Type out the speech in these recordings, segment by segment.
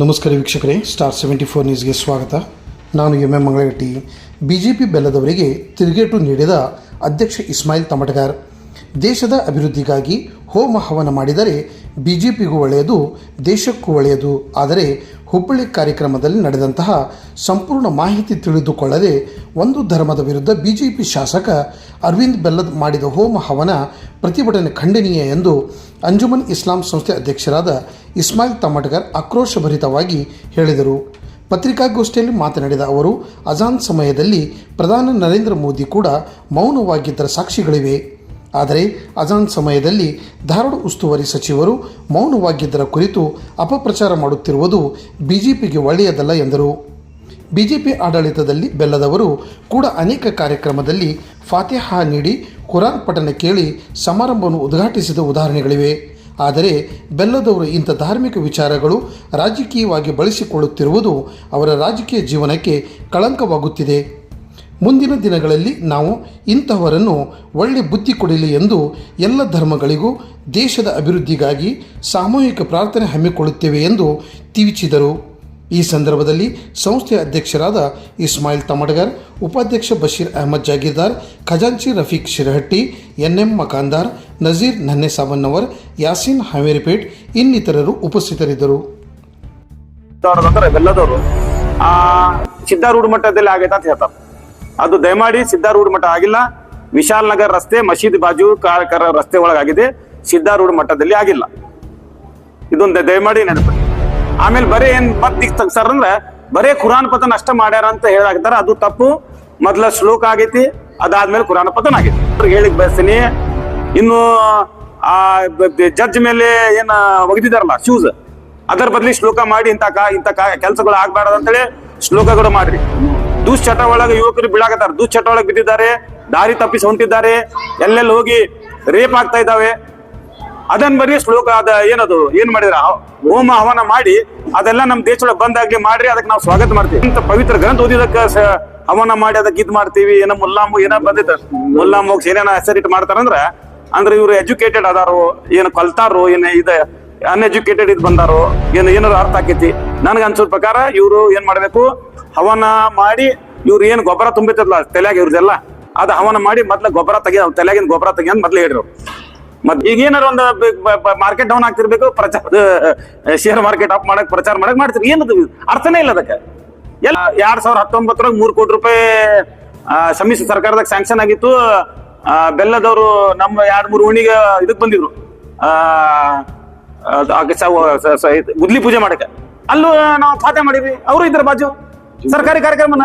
ನಮಸ್ಕಾರ ವೀಕ್ಷಕರೇ star seventy four ನ್ಯೂಸ್ಗೆ ಸ್ವಾಗತ. ನಾನು ಎಂ ಎಂ ಮಂಗಳಗಟ್ಟಿ. ಬಿ ಬೆಲ್ಲದವರಿಗೆ ತಿರುಗೇಟು ನೀಡಿದ ಅಧ್ಯಕ್ಷ ಇಸ್ಮಾಯಿಲ್ ತಮಟಗಾರ್ ದೇಶದ ಅಭಿವೃದ್ಧಿಗಾಗಿ ಹೋಮ ಹವನ ಮಾಡಿದರೆ ಬಿ ಜೆ ಒಳ್ಳೆಯದು, ದೇಶಕ್ಕೂ ಒಳ್ಳೆಯದು. ಆದರೆ ಹುಬ್ಬಳ್ಳಿ ಕಾರ್ಯಕ್ರಮದಲ್ಲಿ ನಡೆದಂತಹ ಸಂಪೂರ್ಣ ಮಾಹಿತಿ ತಿಳಿದುಕೊಳ್ಳದೆ ಒಂದು ಧರ್ಮದ ವಿರುದ್ಧ ಬಿಜೆಪಿ ಶಾಸಕ ಅರವಿಂದ್ ಬೆಲ್ಲದ್ ಮಾಡಿದ ಹೋಮ ಹವನ ಪ್ರತಿಭಟನೆ ಖಂಡನೀಯ ಎಂದು ಅಂಜುಮನ್ ಇಸ್ಲಾಂ ಸಂಸ್ಥೆ ಅಧ್ಯಕ್ಷರಾದ ಇಸ್ಮಾಯಿಲ್ ತಮಟಗರ್ ಆಕ್ರೋಶಭರಿತವಾಗಿ ಹೇಳಿದರು. ಪತ್ರಿಕಾಗೋಷ್ಠಿಯಲ್ಲಿ ಮಾತನಾಡಿದ ಅವರು, ಅಜಾನ್ ಸಮಯದಲ್ಲಿ ಪ್ರಧಾನಿ ನರೇಂದ್ರ ಮೋದಿ ಕೂಡ ಮೌನವಾಗಿದ್ದರ ಸಾಕ್ಷಿಗಳಿವೆ. ಆದರೆ ಅಜಾನ್ ಸಮಯದಲ್ಲಿ ಧಾರವಾಡ ಉಸ್ತುವಾರಿ ಸಚಿವರು ಮೌನವಾಗಿದ್ದರ ಕುರಿತು ಅಪಪ್ರಚಾರ ಮಾಡುತ್ತಿರುವುದು ಬಿಜೆಪಿಗೆ ಒಳ್ಳೆಯದಲ್ಲ ಎಂದರು. ಬಿಜೆಪಿ ಆಡಳಿತದಲ್ಲಿ ಬೆಲ್ಲದವರು ಕೂಡ ಅನೇಕ ಕಾರ್ಯಕ್ರಮದಲ್ಲಿ ಫಾತಿಹಾ ನೀಡಿ ಕುರಾನ್ ಪಠಣ ಕೇಳಿ ಸಮಾರಂಭವನ್ನು ಉದ್ಘಾಟಿಸಿದ ಉದಾಹರಣೆಗಳಿವೆ. ಆದರೆ ಬೆಲ್ಲದವರು ಇಂಥ ಧಾರ್ಮಿಕ ವಿಚಾರಗಳು ರಾಜಕೀಯವಾಗಿ ಬಳಸಿಕೊಳ್ಳುತ್ತಿರುವುದು ಅವರ ರಾಜಕೀಯ ಜೀವನಕ್ಕೆ ಕಳಂಕವಾಗುತ್ತಿದೆ. ಮುಂದಿನ ದಿನಗಳಲ್ಲಿ ನಾವು ಇಂತಹವರನ್ನು ಒಳ್ಳೆ ಬುದ್ಧಿ ಕೊಡಲಿ ಎಂದು ಎಲ್ಲ ಧರ್ಮಗಳಿಗೂ, ದೇಶದ ಅಭಿವೃದ್ಧಿಗಾಗಿ ಸಾಮೂಹಿಕ ಪ್ರಾರ್ಥನೆ ಹಮ್ಮಿಕೊಳ್ಳುತ್ತೇವೆ ಎಂದು ತಿವಿಚಿದರು ಈ ಸಂದರ್ಭದಲ್ಲಿ ಸಂಸ್ಥೆಯ ಅಧ್ಯಕ್ಷರಾದ ಇಸ್ಮಾಯಿಲ್ ತಮಡಗರ್ ಉಪಾಧ್ಯಕ್ಷ ಬಶೀರ್ ಅಹಮದ್ ಜಾಗೀರ್ದಾರ್, ಖಜಾಂಚಿ ರಫೀಕ್ ಶಿರಹಟ್ಟಿ ಎನ್ ಎಂ ಮಕಾಂದಾರ್, ನಜೀರ್ ನನ್ನೆಸಾಬನ್ನವರ್ ಯಾಸೀನ್ ಹಾವೇರಿಪೇಟ್ ಇನ್ನಿತರರು ಉಪಸ್ಥಿತರಿದ್ದರು. ಸಿದ್ಧಾರೂಢ ಮಟ್ಟದಲ್ಲಿ ಆಗೈತೆ ಅಂತ ಹೇಳ್ತಾರೆ. ಅದು ದಯಮಾಡಿ ಸಿದ್ಧಾರೂಢ ಮಠ ಆಗಿಲ್ಲ. ವಿಶಾಲ್ ನಗರ್ ರಸ್ತೆ, ಮಸೀದಿ ಬಾಜು, ಕಾರ್ಕರ ರಸ್ತೆ ಒಳಗಾಗಿದೆ. ಸಿದ್ಧಾರೂಢ ಮಠದಲ್ಲಿ ಆಗಿಲ್ಲ. ಇದೊಂದು ದಯಮಾಡಿ ನೆನಪು. ಆಮೇಲೆ ಬರೀ ಏನ್ ಮತ್ ಸರ್ ಅಂದ್ರೆ, ಬರೇ ಕುರಾನ್ ಪತನ್ ಅಷ್ಟ ಮಾಡ್ಯಾರ ಅಂತ ಹೇಳಾಕ್ತಾರ, ಅದು ತಪ್ಪು. ಮೊದ್ಲ ಶ್ಲೋಕ ಆಗೈತಿ, ಅದಾದ್ಮೇಲೆ ಕುರಾನ್ ಪತನ್ ಆಗೈತಿ. ಹೇಳಿಕ್ ಬಯಸ್ತೀನಿ. ಇನ್ನು, ಆ ಜಡ್ಜ್ ಮೇಲೆ ಏನ ಒಗೆದಿದಾರಲ್ಲ ಶೂಸ್ ಅದರ ಬದಲಿ ಶ್ಲೋಕ ಮಾಡಿ ಇಂತ ಕಾ, ಇಂತ ಕೆಲಸಗಳು ಆಗ್ಬಾರ್ದು ಅಂತೇಳಿ ಶ್ಲೋಕಗಳು ಮಾಡ್ರಿ. ದುಶ್ಚಟ ಒಳಗೆ ಯುವಕರು ಬೀಳಾಕತ್ತಾರ. ದುಶ್ಚಟ ಒಳಗೆ ಬಿದ್ದಿದ್ದಾರೆ, ದಾರಿ ತಪ್ಪಿಸಿ ಹೊಂಟಿದ್ದಾರೆ, ಎಲ್ಲೆಲ್ಲಿ ಹೋಗಿ ರೇಪ್ ಆಗ್ತಾ ಇದ್ದಾವೆ. ಅದನ್ನ ಬರೀ ಶ್ಲೋಕ ಅದ, ಏನದು, ಏನ್ ಮಾಡಿದ್ರ? ಹೋಮ ಹವನ ಮಾಡಿ, ಅದೆಲ್ಲ ನಮ್ ದೇಶದೊಳಗೆ ಬಂದಾಗ್ಲಿ ಮಾಡ್ರಿ, ಅದಕ್ಕೆ ನಾವು ಸ್ವಾಗತ ಮಾಡ್ತೀವಿ. ಇಂತ ಪವಿತ್ರ ಗ್ರಂಥ ಓದಿದಕ್ಕ ಹವನ ಮಾಡಿ, ಅದಕ್ಕೆ ಇದ್ ಮಾಡ್ತೀವಿ, ಏನೋ ಮುಲ್ಲಾಮು ಏನೋ ಬಂದಿತ್ತ? ಮುಲ್ಲಾಮ್ ಹೋಗಿ ಹೆಸರಿಟ್ಟು ಮಾಡ್ತಾರಂದ್ರ, ಅಂದ್ರೆ ಇವ್ರು ಎಜುಕೇಟೆಡ್ ಅದಾರು, ಏನು ಕಲ್ತಾರೋ, ಏನ ಇದ ಅನ್ಎಜುಕೇಟೆಡ್ ಇದು ಬಂದಾರೋ, ಏನು ಏನಾರು ಅರ್ಥ ಆಕೈತಿ. ನನಗೆ ಅನ್ಸೋ ಪ್ರಕಾರ ಇವರು ಏನ್ ಮಾಡ್ಬೇಕು? ಹವನ ಮಾಡಿ ಇವ್ರು ಏನ್ ಗೊಬ್ಬರ ತುಂಬಿತ್ತಲ್ಲ ತಲೆಯಾಗ ಇವ್ರದೆಲ್ಲ? ಅದ ಹವನ ಮಾಡಿ ಮೊದ್ಲ ಗೊಬ್ಬರ ತೆಗಿ ತಲೆಯಾಗಿನ ಗೊಬ್ಬರ ತೆಗಿ ಅಂತ ಮೊದ್ಲು ಹೇಳಿರು ಮತ್ ಈಗ ಏನಾರ ಒಂದು ಮಾರ್ಕೆಟ್ ಡೌನ್ ಆಗ್ತಿರ್ಬೇಕು, ಪ್ರಚಾರ ಶೇರ್ ಮಾರ್ಕೆಟ್ ಅಪ್ ಮಾಡಕ್, ಪ್ರಚಾರ ಮಾಡಕ್ ಮಾಡ್ತಿರ್ ಏನದು ಅರ್ಥನೇ ಇಲ್ಲ ಅದಕ್ಕೆ. ಎಲ್ಲ ಎರಡ್ ಸಾವಿರದ ಹತ್ತೊಂಬತ್ತರಾಗ ಮೂರು ಕೋಟಿ ರೂಪಾಯಿ ಸಮ್ಮಿಶ್ರ ಸರ್ಕಾರದಾಗ ಸ್ಯಾಂಕ್ಷನ್ ಆಗಿತ್ತು. ಬೆಲ್ಲದವರು ನಮ್ಮ ಎರಡ್ ಮೂರು ಓಣಿಗೆ ಇದಕ್ ಬಂದಿದ್ರು. ಗುದ್ಲಿ ಪೂಜೆ ಮಾಡಕ್ಕೆ. ಅಲ್ಲೂ ನಾವು ಖಾತೆ ಮಾಡಿದ್ವಿ. ಅವರು ಇದ್ರ ಬಾಜು. ಸರ್ಕಾರಿ ಕಾರ್ಯಕ್ರಮನ?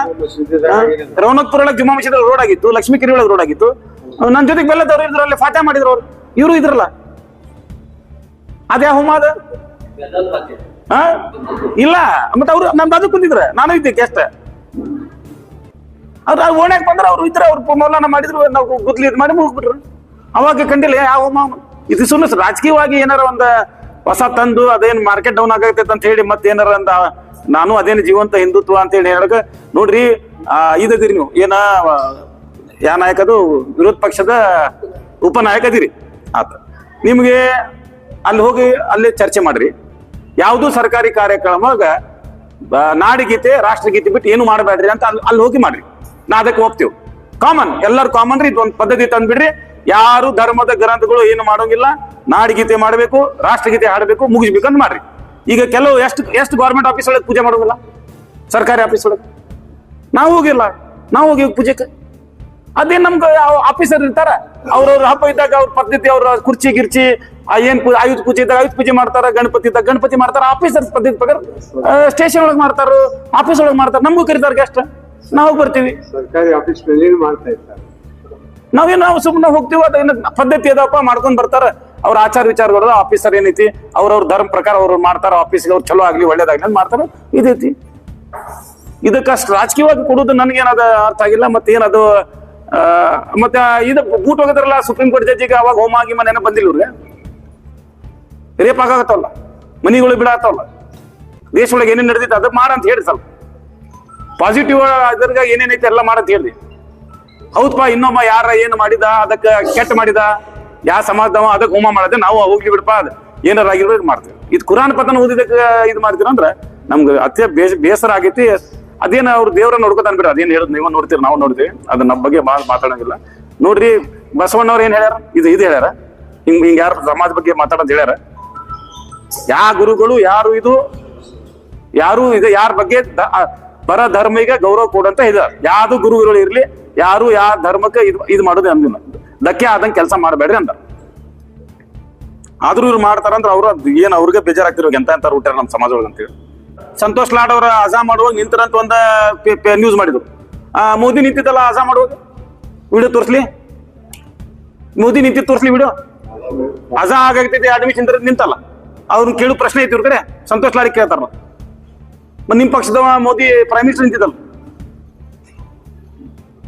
ರೌನಕ್ಪುರ ಒಳಗೆ ಜುಮ್ಮಾ ಮಸೀದ್ ರೋಡ್ ಆಗಿತ್ತು, ಲಕ್ಷ್ಮೀ ಕಿರಿ ಒಳಗೆ ರೋಡ್ ಆಗಿತ್ತು ನನ್ನ ಜೊತೆಗೆ ಬೆಲ್ಲದವ್ರು ಇದ್ರು ಅಲ್ಲಿ ಫಾತೆ ಮಾಡಿದ್ರು ಅವ್ರು. ಇವರು ಇದ್ರಲ್ಲ. ಅದೇ ಹೋಮ ಅದ? ಇಲ್ಲ, ಮತ್ತೆ ಅವ್ರು ನಮ್ ಬಾಜು ಕುಂತಿದ್ರ ನಾನು ಇದ್ದೆ ಗೆಸ್ಟ್ ಅವ್ರು ಓಣ್ಯಾಗ ಬಂದ್ರೆ ಅವ್ರು ಇದ್ರ ಅವ್ರು ಮೌಲಾನ ಮಾಡಿದ್ರು, ನಾವು ಗುದ್ಲಿ ಇದ್ ಮಾಡಿ ಮುಗಿಸ್ಬಿಟ್ರು ಅವಾಗ ಕಂಡಿಲ್ಲ ಯಾವ ಹೋಮ ಇದು ಸುಮ್ಮನೆ ರಾಜಕೀಯವಾಗಿ ಏನಾರ ಒಂದ ಹೊಸ ತಂದು, ಅದೇನ್ ಮಾರ್ಕೆಟ್ ಡೌನ್ ಆಗತ್ತೆ ಅಂತ ಹೇಳಿ ಮತ್ತೆ ಏನಾರ ನಾನು ಅದೇನು ಜೀವಂತ ಹಿಂದುತ್ವ ಅಂತ ಹೇಳಿ ಹೇಳಕ ನೋಡ್ರಿ, ಆ ಇದದಿರಿ ನೀವು. ಏನ ಯಾ ನಾಯಕದು ವಿರೋಧ ಪಕ್ಷದ ಉಪನಾಯಕ ಅದಿರಿ ಆತ. ನಿಮ್ಗೆ ಅಲ್ಲಿ ಹೋಗಿ ಅಲ್ಲಿ ಚರ್ಚೆ ಮಾಡ್ರಿ. ಯಾವುದು ಸರ್ಕಾರಿ ಕಾರ್ಯಕ್ರಮಾಗ ನಾಡಿಗೀತೆ, ರಾಷ್ಟ್ರಗೀತೆ ಬಿಟ್ಟು ಏನು ಮಾಡಬೇಡ್ರಿ ಅಂತ ಅಲ್ಲಿ ಅಲ್ಲಿ ಹೋಗಿ ಮಾಡ್ರಿ. ನಾ ಅದಕ್ಕೆ ಹೋಗ್ತೀವಿ ಕಾಮನ್ ಎಲ್ಲರೂ ಕಾಮನ್ ರೀ, ಇದೊಂದು ಪದ್ಧತಿ ತಂದ್ಬಿಡ್ರಿ. ಯಾರು ಧರ್ಮದ ಗ್ರಂಥಗಳು ಏನು ಮಾಡೋಂಗಿಲ್ಲ, ನಾಡಿಗೀತೆ ಮಾಡಬೇಕು, ರಾಷ್ಟ್ರಗೀತೆ ಹಾಡಬೇಕು ಮುಗಿಸ್ಬೇಕಂತ ಮಾಡ್ರಿ. ಈಗ ಕೆಲವು ಎಷ್ಟು ಎಷ್ಟು ಗೌರ್ಮೆಂಟ್ ಆಫೀಸ್ ಒಳಗೆ ಪೂಜೆ ಮಾಡೋದಿಲ್ಲ? ಸರ್ಕಾರಿ ಆಫೀಸ್ ಒಳಗೆ. ನಾವು ಹೋಗಿಲ್ಲ. ನಾವು ಹೋಗಿ ಪೂಜೆಗೆ ಅದೇ ನಮ್ಗೆ ಆಫೀಸರ್ ಇರ್ತಾರ. ಅವ್ರವ್ರ ಹಬ್ಬ ಇದ್ದಾಗ ಅವ್ರ ಪದ್ಧತಿ ಅವ್ರ ಕುರ್ಚಿ ಗಿರ್ಚಿ ಏನ್ ಆಯುಧ ಪೂಜೆ ಇದ್ದಾಗ ಆಯುಧ ಪೂಜೆ ಮಾಡ್ತಾರ ಗಣಪತಿ ಇದ್ದಾಗ ಗಣಪತಿ ಮಾಡ್ತಾರ ಆಫೀಸರ್ ಪದ್ಧತಿ ಪ್ರಕಾರ ಸ್ಟೇಷನ್ ಒಳಗೆ ಮಾಡ್ತಾರ ಆಫೀಸ್ ಒಳಗೆ ಮಾಡ್ತಾರ. ನಮಗೂ ಕರೀತಾರ ಗೆಸ್ಟ್ ನಾವು ಬರ್ತೀವಿ. ಸರ್ಕಾರಿ ಆಫೀಸ್ ಮಾಡ್ತಾ ಇರ್ತಾರೆ? ನಾವೇನು ನಾವು ಸುಮ್ಮನೆ ಹೋಗ್ತೀವಿ ಅದೇನು ಪದ್ಧತಿ ಅದಪ್ಪ ಮಾಡ್ಕೊಂಡ್ ಬರ್ತಾರ. ಅವ್ರ ಆಚಾರ ವಿಚಾರಗಳು ಆಫೀಸರ್ ಏನೈತಿ ಅವ್ರವ್ರ ಧರ್ಮ ಪ್ರಕಾರ ಅವ್ರು ಮಾಡ್ತಾರ, ಆಫೀಸ್ಗೆ ಅವ್ರು ಚಲೋ ಆಗ್ಲಿ, ಒಳ್ಳೇದಾಗ್ಲಿ ಅಂತ ಮಾಡ್ತಾರ. ಇದೈತಿ. ಇದಕ್ಕಷ್ಟು ರಾಜಕೀಯವಾಗಿ ಕೊಡೋದು ನನಗೇನದ ಅರ್ಥ ಆಗಿಲ್ಲ, ಮತ್ತೆ ಏನದು ಮತ್ತೆ ಇದು ಬೂಟ್ ಹೋಗಿದ್ರಲ್ಲ, ಸುಪ್ರೀಂ ಕೋರ್ಟ್ ಜಡ್ಜಿಗೆ ಅವಾಗ ಹೋಮ ಆಗಿ ಮನೇನ ಬಂದಿಲ್ಲ ಇವ್ರಿಗೆ. ರೇಪ್ ಆಗಾಗತ್ತವಲ್ಲ ಮನಿಗಳು ಬಿಡಾತವಲ್ಲ ದೇಶದೊಳಗೆ ಏನೇನು ನಡೆದಿತ್ತು ಅದು ಮಾಡಂತ ಹೇಳಿ ಸ್ವಲ್ಪ. ಪಾಸಿಟಿವ್ ಅದ್ರಾಗ ಏನೇನೈತೆ ಎಲ್ಲ ಮಾಡಂತ ಹೇಳಿ. ಹೌದಪ್ಪ ಇನ್ನೊಬ್ಬ ಯಾರ ಏನು ಮಾಡಿದ, ಅದಕ್ಕೆ ಕೆಟ್ಟ ಮಾಡಿದ? ಯಾವ ಸಮಾಜದವ ಅದಕ್ಕೆ ಹೋಮ ಮಾಡದೆ ನಾವು ಹೋಗ್ಲಿ ಬಿಡಪ್ಪ ಅದು. ಏನಾರ ಆಗಿರೋ ಮಾಡ್ತೀವಿ. ಇದು ಕುರಾನ್ ಪತನ ಓದಿದಕ್ಕೆ ಇದು ಮಾಡ್ತೀರ ಅಂದ್ರೆ ನಮ್ಗೆ ಅತ್ಯ ಬೇಸ್ ಬೇಸರ ಆಗೈತಿ. ಅದೇನ ಅವ್ರ ದೇವ್ರ ನೋಡ್ಕೊತಾನ ಬಿಡ, ಅದೇನ್ ಹೇಳೋದು ನೀವು ನೋಡ್ತೀರಿ, ನಾವು ನೋಡ್ತೀವಿ. ಅದು ನಮ್ಮ ಬಗ್ಗೆ ಭಾಳ ಮಾತಾಡಂಗಿಲ್ಲ. ನೋಡ್ರಿ ಬಸವಣ್ಣವ್ರು ಏನ್ ಹೇಳ್ಯಾರ? ಇದು ಇದು ಹೇಳ್ಯಾರ. ಹಿಂಗ್ ಹಿಂಗ್ ಯಾರು ಸಮಾಜ ಬಗ್ಗೆ ಮಾತಾಡೋದು ಹೇಳ್ಯಾರ. ಯಾ ಗುರುಗಳು, ಯಾರು ಇದು? ಯಾರು ಇದು? ಯಾರ ಬಗ್ಗೆ ಪರ ಧರ್ಮಿಗೆ ಗೌರವ ಕೊಡಂತ ಇದ್ದಾರೆ ಯಾವ್ದು ಗುರುಗಳು ಇರ್ಲಿ, ಯಾರು ಯಾವ ಧರ್ಮಕ್ಕೆ ಇದು ಇದು ಮಾಡೋದು ಅಂದಿಲ್ಲ. ಧಕ್ಕೆ ಆದಂಗೆ ಕೆಲಸ ಮಾಡಬೇಡ್ರಿ ಅಂತ ಆದ್ರೂ ಇವ್ರು ಮಾಡ್ತಾರಂದ್ರ ಅವ್ರು ಅದ್ ಏನ್ ಅವ್ರಿಗೆ ಬೇಜಾರಾಗ್ತಿರೋ ಎಂತ ಎಂತ ಹುಟ್ಟಾರ ನಮ್ಮ ಸಮಾಜ ಒಳಗೆ ಅಂತೇಳಿ ಸಂತೋಷ್ ಲಾಡ್ ಅವರ ಅಜಾ ಮಾಡುವಾಗ ನಿಂತರಂತ ಒಂದ ನ್ಯೂಸ್ ಮಾಡಿದ್ರು. ಆ, ಮೋದಿ ನಿಂತಿದ್ದಲ್ಲ ಅಜಾ ಮಾಡುವಾಗ? ವಿಡಿಯೋ ತೋರಿಸ್ಲಿ. ಮೋದಿ ನಿಂತಿದ್ದು ತೋರಿಸ್ಲಿ ವಿಡಿಯೋ? ಅಜಾ ಆಗೈತೈತಿ ಅಡ್ಮಿಷನ್ ನಿಂತಲ್ಲ. ಅವ್ರನ್ನ ಕೇಳು ಪ್ರಶ್ನೆ ಐತಿ ಇವ್ರ ಕಡೆ. ಸಂತೋಷ್ ಲಾಡ್ ಕೇಳ್ತಾರ ಮತ್ ನಿಮ್ ಪಕ್ಷದವ ಮೋದಿ ಪ್ರೈಮ್ ಮಿನಿಸ್ಟರ್ ನಿಂತಿದ್ದಲ್ಲ.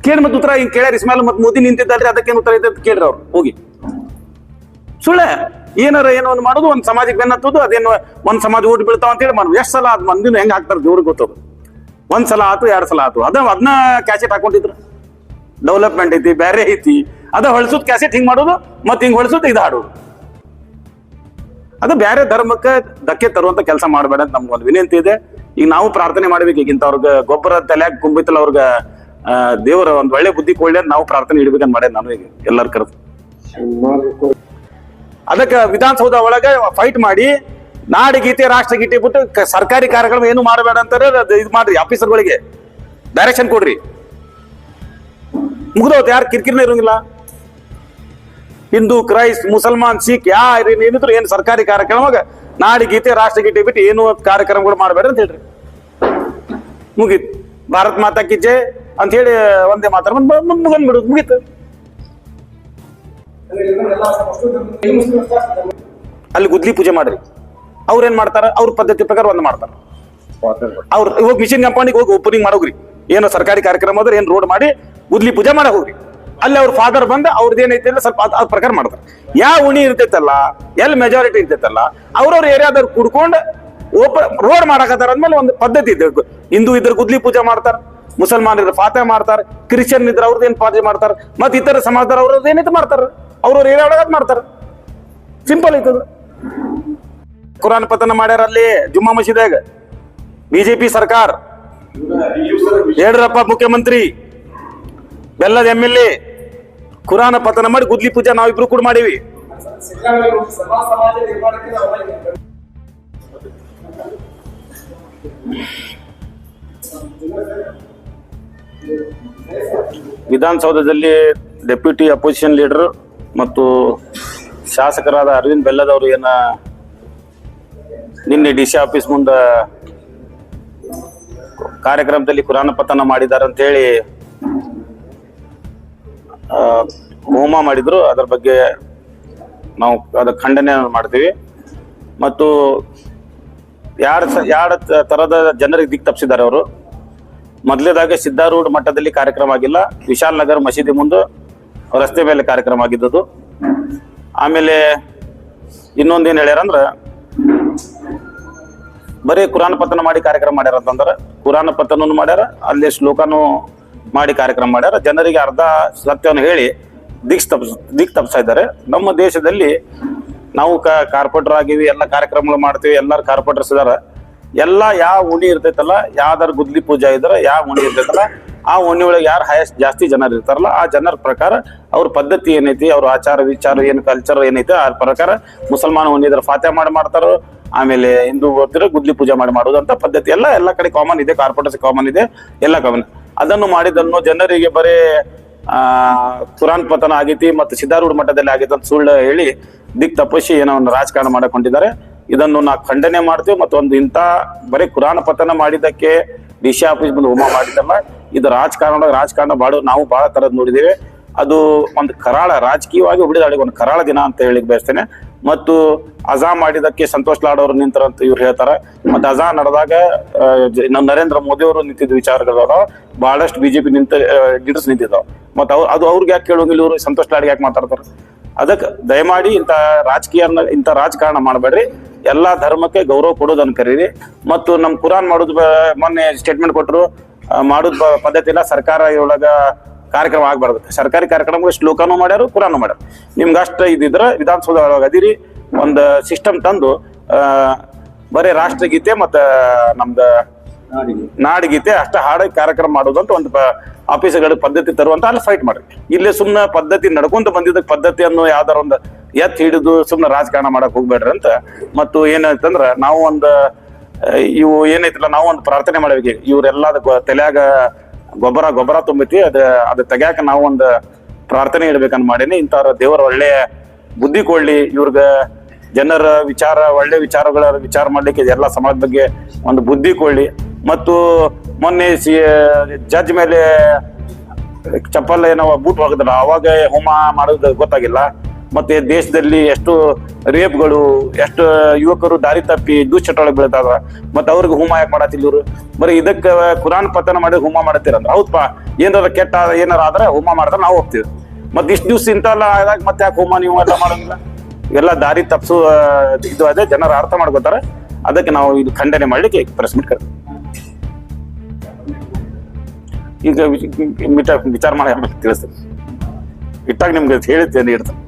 ಕೇಳಿ ಮತ್ತೆ ಉತ್ತರ ಹಿಂಗ್ ಕೇಳ್ಯಾರ ಇಸ್ಮಾಲ್ ಮತ್ ಮೋದಿ ನಿಂತಿದ್ದಲ್ರಿ ಅದಕ್ಕೇನು ಉತ್ತರ ಐತೆ ಅಂತ ಕೇಳ್ರಿ ಅವ್ರು, ಹೋಗಿ. ಸುಳ್ಳೆ, ಏನಾರ ಏನೋ ಒಂದು ಮಾಡೋದು, ಒಂದು ಸಮಾಜಕ್ಕೆ ಬೆನ್ನತ್ತೋದು ಅದೇನು ಒಂದ್ ಸಮಾಜ ಓಟ್ ಬೀಳ್ತಾವ ಅಂತ ಹೇಳಿ ಮಾಡೋದು. ಎಷ್ಟ್ ಸಲ ಅದ್ ಮಂದಿನ ಹೆಂಗ್ ಹಾಕ್ತಾರ ದೇವ್ರಿಗೆ ಗೊತ್ತದು. ಒಂದ್ ಸಲ ಆತು, ಎರಡ್ ಸಲ ಆತು. ಅದ ಅದನ್ನ ಕ್ಯಾಸೆಟ್ ಹಾಕೊಂಡಿದ್ರು. ಡೆವಲಪ್ಮೆಂಟ್ ಐತಿ ಬೇರೆ ಐತಿ. ಅದ ಹೊಳ್ಸುದ್ ಕ್ಯಾಸೆಟ್ ಹಿಂಗ್ ಮಾಡೋದು, ಮತ್ತೆ ಹಿಂಗ್ ಹೊಳ್ಸುದ್ ಇದು ಹಾಡೋದು. ಅದು ಬೇರೆ ಧರ್ಮಕ್ಕೆ ಧಕ್ಕೆ ತರುವಂತ ಕೆಲಸ ಮಾಡಬೇಡ ಅಂತ ನಮ್ಗೊಂದು ವಿನಂತಿ ಇದೆ. ಈಗ ನಾವು ಪ್ರಾರ್ಥನೆ ಮಾಡ್ಬೇಕು ಈಗ ಇಂಥವ್ರಿಗೆ ಗೊಬ್ಬರ ತಲೆಯಾಗ ಕುಂಬಿತಲ್ಲ ಅವ್ರಿಗೆ ದೇವರ ಒಂದ್ ಒಳ್ಳೆ ಬುದ್ಧಿ ಕೊಡ್ಲಿ ಅಂತ ನಾವು ಪ್ರಾರ್ಥನೆ ಇಡ್ಬೇಕಂತ ಮಾಡ್ಯಾರ ನಾನು ಈಗ ಎಲ್ಲರ ಕರೆದು. ಅದಕ್ಕೆ ವಿಧಾನಸೌಧ ಒಳಗೆ ಫೈಟ್ ಮಾಡಿ ನಾಡಗೀತೆ ರಾಷ್ಟ್ರಗೀತೆ ಬಿಟ್ಟು ಸರ್ಕಾರಿ ಕಾರ್ಯಕ್ರಮ ಏನು ಮಾಡಬೇಡ ಅಂತಾರೆ ಇದು ಮಾಡ್ರಿ ಆಫೀಸರ್ಗಳಿಗೆ ಡೈರೆಕ್ಷನ್ ಕೊಡ್ರಿ. ಮುಗ್ದೋತ್ ಯಾರು? ಕಿರಿಕಿರಿನೇ ಇರೋಂಗಿಲ್ಲ. ಹಿಂದೂ ಕ್ರೈಸ್ಟ್ ಮುಸಲ್ಮಾನ್, ಸಿಖ್, ಯಾರು ಏನಿದ್ರು ಏನು ಸರ್ಕಾರಿ ಕಾರ್ಯಕ್ರಮವಾಗ ನಾಡಗೀತೆ ರಾಷ್ಟ್ರಗೀತೆ ಬಿಟ್ಟು ಏನು ಕಾರ್ಯಕ್ರಮಗಳು ಮಾಡಬೇಡ ಅಂತ ಹೇಳ್ರಿ. ಮುಗೀತು. ಭಾರತ್ ಮಾತಾ ಕಿಜೆ ಅಂತ ಹೇಳಿ ಒಂದೇ ಮಾತಾಡ ಮುಗನ್ ಬಿಡುದು ಮುಗೀತು. ಅಲ್ಲಿ ಗುದ್ಲಿ ಪೂಜೆ ಮಾಡ್ರಿ. ಅವ್ರ ಏನ್ ಮಾಡ್ತಾರ? ಅವ್ರ ಪದ್ಧತಿ ಪ್ರಕಾರ ಒಂದ್ ಮಾಡ್ತಾರ. ಅವ್ರ ಇವಾಗ ಮಿಷಿನ್ ಕಂಪೌಂಡಿಗೆ ಹೋಗಿ ಓಪನಿಂಗ್ ಮಾಡೋಗ್ರಿ ಏನೋ ಸರ್ಕಾರಿ ಕಾರ್ಯಕ್ರಮ ಆದ್ರೆ ಏನ್ ರೋಡ್ ಮಾಡಿ ಗುದ್ಲಿ ಪೂಜೆ ಮಾಡ ಹೋಗ್ರಿ. ಅಲ್ಲಿ ಅವ್ರ ಫಾದರ್ ಬಂದ ಅವ್ರದ್ದು ಏನೈತೆ ಅಂದ್ರೆ ಸ್ವಲ್ಪ ಅದ್- ಅದ್ ಪ್ರಕಾರ ಮಾಡ್ತಾರೆ. ಯಾವ ಉಣಿ ಇರ್ತೈತಲ್ಲ ಎಲ್ಲಿ ಮೆಜಾರಿಟಿ ಇರ್ತೈತಲ್ಲ, ಅವ್ರವ್ರ ಏರಿಯಾದವ್ರು ಕುಡ್ಕೊಂಡು ಓಪ ರೋಡ್ ಮಾಡಕತ್ತಾರ ಅಂದ್ಮೇಲೆ ಒಂದು ಪದ್ಧತಿ ಇದೆ. ಹಿಂದೂ ಇದ್ರ ಗುದ್ಲಿ ಪೂಜೆ ಮಾಡ್ತಾರ ಮುಸಲ್ಮಾನ್ ಇದ್ರ ಫಾತೆ ಮಾಡ್ತಾರ, ಕ್ರಿಶ್ಚಿಯನ್ ಇದ್ರ ಅವ್ರದ್ದು ಏನ್ ಪಾಜೆ ಮಾಡ್ತಾರ ಮತ್ ಇತರ ಸಮಾಜದವ್ರ ಅವ್ರದ್ದು ಏನಿದ್ ಮಾಡ್ತಾರ? ಅವ್ರವ್ರ ಏರಿಯಾ ಮಾಡ್ತಾರ. ಸಿಂಪಲ್ ಐತದ ಕುರಾನ್ ಪತನ ಮಾಡ್ಯಾರ ಅಲ್ಲಿ ಜುಮ್ಮಾ ಮಸೀದಾಗ ಬಿಜೆಪಿ ಸರ್ಕಾರ. ಯಡಿಯೂರಪ್ಪ ಮುಖ್ಯಮಂತ್ರಿ. ಬೆಲ್ಲದ ಎಂ ಎಲ್ ಎ ಕುರಾನ ಪತನ ಮಾಡಿ ಗುದ್ಲಿ ಪೂಜೆ ನಾವಿಬ್ರು ಕೂಡ ಮಾಡೀವಿ. ವಿಧಾನಸೌಧದಲ್ಲಿ ಡೆಪ್ಯೂಟಿ ಅಪೋಸಿಷನ್ ಲೀಡರ್ ಮತ್ತು ಶಾಸಕರಾದ ಅರವಿಂದ್ ಬೆಲ್ಲದವರು ಏನ ನಿನ್ನೆ ಡಿ ಸಿ ಆಫೀಸ್ ಮುಂದೆ ಕಾರ್ಯಕ್ರಮದಲ್ಲಿ ಕುರಾನ ಪತನ ಮಾಡಿದ್ದಾರೆ ಅಂತ ಹೇಳಿ ಆ, ಹೋಮ ಮಾಡಿದ್ರು. ಅದರ ಬಗ್ಗೆ ನಾವು ಅದ ಖಂಡನೆ ಮಾಡ್ತೀವಿ. ಮತ್ತು ಯಾರು ಯಾರ ತರದ ಜನರಿಗೆ ದಿಕ್ ತಪ್ಪಿಸಿದ್ದಾರೆ ಅವರು. ಮೊದಲೇದಾಗೆ ಸಿದ್ಧಾರೂಢ ಮಠದಲ್ಲಿ ಕಾರ್ಯಕ್ರಮ ಆಗಿಲ್ಲ. ವಿಶಾಲ್ ನಗರ್ ಮಸೀದಿ ಮುಂದೆ ರಸ್ತೆ ಮೇಲೆ ಕಾರ್ಯಕ್ರಮ ಆಗಿದ್ದದು ಆಮೇಲೆ ಇನ್ನೊಂದೇನು ಹೇಳ್ಯಾರಂದ್ರ, ಬರೀ ಕುರಾನ್ ಪತನ ಮಾಡಿ ಕಾರ್ಯಕ್ರಮ ಮಾಡ್ಯಾರ ಅಂತಂದ್ರೆ ಕುರಾನ್ ಪತನೂ ಮಾಡ್ಯಾರ, ಅಲ್ಲಿ ಶ್ಲೋಕನು ಮಾಡಿ ಕಾರ್ಯಕ್ರಮ ಮಾಡ್ಯಾರ. ಜನರಿಗೆ ಅರ್ಧ ಸತ್ಯವನ್ನು ಹೇಳಿ ದಿಕ್ಸ್ ತಪ್ಪ ದಿಕ್ ತಪ್ಪಿಸ್ತಾ ಇದ್ದಾರೆ. ನಮ್ಮ ದೇಶದಲ್ಲಿ ನಾವು ಕಾರ್ಪೊರೇಟರ್ ಆಗಿವಿ, ಎಲ್ಲ ಕಾರ್ಯಕ್ರಮಗಳು ಮಾಡ್ತೀವಿ, ಎಲ್ಲರೂ ಕಾರ್ಪೊರೇಟರ್ಸ್ ಇದಾರ. ಎಲ್ಲ ಯಾವ ಉಣಿ ಇರ್ತೈತಲ್ಲ, ಯಾವ್ದಾರ ಗುದ್ಲಿ ಪೂಜಾ ಇದ್ರೆ ಯಾವ ಉಣಿ ಇರ್ತೈತಲ್ಲ, ಆ ಉಣಿ ಒಳಗೆ ಯಾರು ಹೈಯೆಸ್ಟ್ ಜಾಸ್ತಿ ಜನರು ಇರ್ತಾರಲ್ಲ, ಆ ಜನರ ಪ್ರಕಾರ ಅವ್ರ ಪದ್ಧತಿ ಏನೈತಿ, ಅವ್ರ ಆಚಾರ ವಿಚಾರ, ಏನು ಕಲ್ಚರ್ ಏನೈತಿ, ಆ ಪ್ರಕಾರ ಮುಸಲ್ಮಾನ ಉಣಿ ಇದ್ರ ಫಾತ್ಯ ಮಾಡಿ ಮಾಡ್ತಾರೋ, ಆಮೇಲೆ ಹಿಂದೂ ಗೊತ್ತಿರೋ ಗುದ್ಲಿ ಪೂಜೆ ಮಾಡಿ ಮಾಡೋದು ಅಂತ ಪದ್ಧತಿ ಎಲ್ಲ ಎಲ್ಲ ಕಡೆ ಕಾಮನ್ ಇದೆ ಕಾರ್ಪೊರೇಟರ್ಸ್ ಕಾಮನ್ ಇದೆ, ಎಲ್ಲ ಕಾಮನ್ ಅದನ್ನು ಮಾಡಿದನ್ನು ಜನರಿಗೆ ಬರೀ, ಆ, ಕುರಾನ್ ಪತನ ಆಗೈತಿ, ಮತ್ತು ಸಿದ್ಧಾರೂಢ ಮಠದಲ್ಲಿ ಆಗೈತೆ ಅಂತ ಸುಳ್ಳು ಹೇಳಿ ದಿಕ್ ತಪ್ಪಿಸಿ ಏನೋ ಒಂದು ರಾಜಕಾರಣ ಮಾಡಿಕೊಂಡಿದ್ದಾರೆ. ಇದನ್ನು ನಾವು ಖಂಡನೆ ಮಾಡ್ತೇವೆ ಮತ್ತೊಂದು ಇಂಥ ಬರೀ ಕುರಾನ ಪತನ ಮಾಡಿದ್ದಕ್ಕೆ ಡಿ ಸಿ ಆಫೀಸ್ ಬಂದು ಹೋಮ ಮಾಡಿದ್ದಲ್ಲ, ಇದು ರಾಜಕಾರಣ ರಾಜಕಾರಣ ಬಾಡು ನಾವು ಬಹಳ ತರದ್ ನೋಡಿದ್ದೇವೆ ಅದು ಒಂದು ಕರಾಳ, ರಾಜಕೀಯವಾಗಿ ಉಳಿದಾಡಿ ಒಂದು ಕರಾಳ ದಿನ ಅಂತ ಹೇಳಿ ಬಯಸ್ತೇನೆ. ಮತ್ತು ಅಜಾ ಮಾಡಿದಕ್ಕೆ ಸಂತೋಷ್ ಲಾಡ್ ಅವರು ನಿಂತರಂತ ಇವ್ರು ಹೇಳ್ತಾರೆ. ಮತ್ತೆ ಅಜಾ ನಡೆದಾಗ ನರೇಂದ್ರ ಮೋದಿ ಅವರು ನಿಂತಿದ್ದ ವಿಚಾರಗಳದಾವ ಬಹಳಷ್ಟು ಬಿಜೆಪಿ ನಿಂತ ಗಿಡಸ್ ನಿಂತಿದ್ದಾವ. ಮತ್ತೆ ಅವ್ರು, ಅದು ಅವ್ರಿಗೆ ಯಾಕೆ ಕೇಳುವಂಗಿಲ್ಲ ಇವರು? ಸಂತೋಷ್ ಲಾಡ್ಗೆ ಯಾಕೆ ಮಾತಾಡ್ತಾರೆ? ಅದಕ್ಕೆ ದಯಮಾಡಿ ಇಂಥ ರಾಜಕೀಯ ಇಂಥ ರಾಜಕಾರಣ ಮಾಡಬೇಡ್ರಿ. ಎಲ್ಲಾ ಧರ್ಮಕ್ಕೆ ಗೌರವ ಕೊಡೋದನ್ನ ಕರೀರಿ. ಮತ್ತು ನಮ್ಮ ಕುರಾನ್ ಮಾಡೋದು ಮೊನ್ನೆ ಸ್ಟೇಟ್ಮೆಂಟ್ ಕೊಟ್ಟರು ಮಾಡೋದ್ ಪದ್ಧತಿ ಇಲ್ಲ, ಸರ್ಕಾರ ಒಳಗ ಕಾರ್ಯಕ್ರಮ ಆಗ್ಬಾರ್ದು ಸರ್ಕಾರಿ ಕಾರ್ಯಕ್ರಮ ಶ್ಲೋಕನೂ ಮಾಡ್ಯಾರು, ಕುರಾನು ಮಾಡ್ಯಾರ. ನಿಮ್ಗೆ ಅಷ್ಟ ಇದಿದ್ರ ವಿಧಾನಸೌಧ ಒಳಗೆ ಅದಿರಿ, ಒಂದು ಸಿಸ್ಟಮ್ ತಂದು ಬರೀ ರಾಷ್ಟ್ರಗೀತೆ ಮತ್ತು, ನಮ್ದು ನಾಡಗೀತೆ ಅಷ್ಟ ಹಾಡ ಕಾರ್ಯಕ್ರಮ ಮಾಡೋದಂತ ಒಂದು ಆಫೀಸ್ಗಳಿಗೆ ಪದ್ಧತಿ ತರುವಂತ ಅಲ್ಲಿ ಫೈಟ್ ಮಾಡ್ರಿ. ಇಲ್ಲೇ ಸುಮ್ಮನೆ ಪದ್ಧತಿ ನಡ್ಕೊಂತ ಬಂದಿದ್ದಕ್ಕೆ ಪದ್ಧತಿ ಅನ್ನೋ ಯಾವ್ದಾರ ಒಂದು ಎತ್ ಹಿಡಿದು ಸುಮ್ಮನೆ ರಾಜಕಾರಣ ಮಾಡಕ್ ಹೋಗ್ಬೇಡ್ರಿ ಅಂತ. ಮತ್ತು ಏನಾಯ್ತಂದ್ರ ನಾವು ಒಂದು ಇವು ಏನೈತಿಲ್ಲ ನಾವು ಒಂದು ಪ್ರಾರ್ಥನೆ ಮಾಡಬೇಕು. ಇವ್ರೆಲ್ಲ ತಲೆಯಾಗ ಗೊಬ್ಬರ ಗೊಬ್ಬರ ತುಂಬೈತಿ ಅದ ಅದ ತೆಗ್ಯಾಕ ನಾವು ಒಂದು ಪ್ರಾರ್ಥನೆ ಇಡ್ಬೇಕಂತ ಮಾಡೀನಿ. ಇಂಥವ್ರ ದೇವರ ಒಳ್ಳೆಯ ಬುದ್ಧಿ ಕೊಡ್ಲಿ. ಇವ್ರಿಗ ಜನರ ವಿಚಾರ, ಒಳ್ಳೆ ವಿಚಾರಗಳ ವಿಚಾರ ಮಾಡ್ಲಿಕ್ಕೆ ಎಲ್ಲ ಸಮಾಜದ ಬಗ್ಗೆ ಒಂದು ಬುದ್ಧಿ ಕೊಡ್ಲಿ. ಮತ್ತು ಮೊನ್ನೆ ಸಿ, ಜಡ್ಜ್ ಮೇಲೆ ಚಪ್ಪಲ್ ಏನೋ ಬೂಟ್ ಹೋಗಿದ್ರ ಅವಾಗ ಹೋಮ ಮಾಡೋದು ಗೊತ್ತಾಗಿಲ್ಲ. ಮತ್ತೆ ದೇಶದಲ್ಲಿ ಎಷ್ಟು ರೇಪ್ಗಳು, ಎಷ್ಟು ಯುವಕರು ದಾರಿ ತಪ್ಪಿ ದುಶ್ಚಟೊಳಗೆ ಬೀಳ್ತಾವ, ಮತ್ತೆ ಅವ್ರಿಗೆ ಹುಮಾ ಯಾಕೆ ಮಾಡತ್ತಿಲ್ಲ ಇವ್ರು. ಬರೀ ಇದಕ್ಕೆ ಕುರಾನ್ ಪತನ ಮಾಡಿ ಹುಮಾ ಮಾಡತ್ತೀರಂದ್ರ ಹೌದಪ್ಪ ಏನಾರ ಕೆಟ್ಟ ಏನಾರ ಆದ್ರೆ ಹೋಮ ಮಾಡಿದ್ರೆ ನಾವು ಹೋಗ್ತೀವಿ. ಮತ್ತೆ ಇಷ್ಟು ದಿವ್ಸ ಇಂತೆಲ್ಲ ಆದಾಗ ಮತ್ತೆ ಯಾಕೆ ಹೋಮ ನೀವು ಎಲ್ಲ ಮಾಡೋಂಗಿಲ್ಲ? ಎಲ್ಲ ದಾರಿ ತಪ್ಸು ಇದು ಅದೇ ಜನರು ಅರ್ಥ ಮಾಡ್ಕೋತಾರೆ. ಅದಕ್ಕೆ ನಾವು ಇದು ಖಂಡನೆ ಮಾಡ್ಲಿಕ್ಕೆ ಪ್ರೆಸ್ ಮೀಟ್ ಕರ್ತೀವಿ ಈಗ ವಿಚಾರ ಮಾಡಿ ತಿಳಿಸ್ತೇನೆ. ಇಟ್ಟಾಗ ನಿಮ್ಗೆ ಹೇಳಿದ್ದೇನೆ ಇಡ್ತೀನಿ